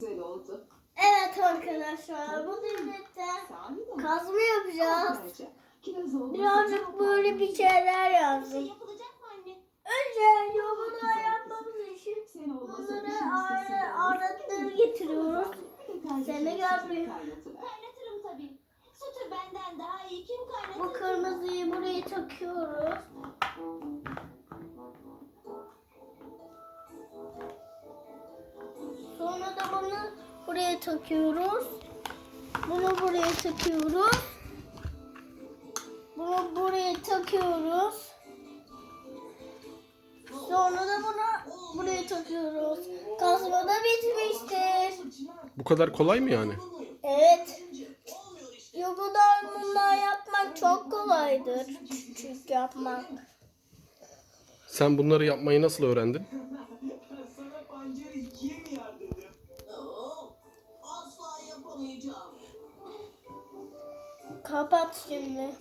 Güzel oldu. Evet arkadaşlar bu birlikte Sami de kazma yapacağız. Birazcık böyle bir şeyler yazdım. Yapılacak mı anne? Önce yoğurdu yapmamız için Sen bunları aradıkları getiriyoruz. Tane Seni kaynatıver. Kaynatırım tabii. Sütü benden daha iyi kim kaynatır? Sonra da bunu buraya takıyoruz. Bunu buraya takıyoruz. Bunu buraya takıyoruz. Sonra da bunu buraya takıyoruz. Kazma da bitmiştir. Bu kadar kolay mı yani? Evet. Yogadan bunlar yapmak çok kolaydır. Küçük yapmak. Sen bunları yapmayı nasıl öğrendin? Asla yapamayacağım. Kapat şimdi.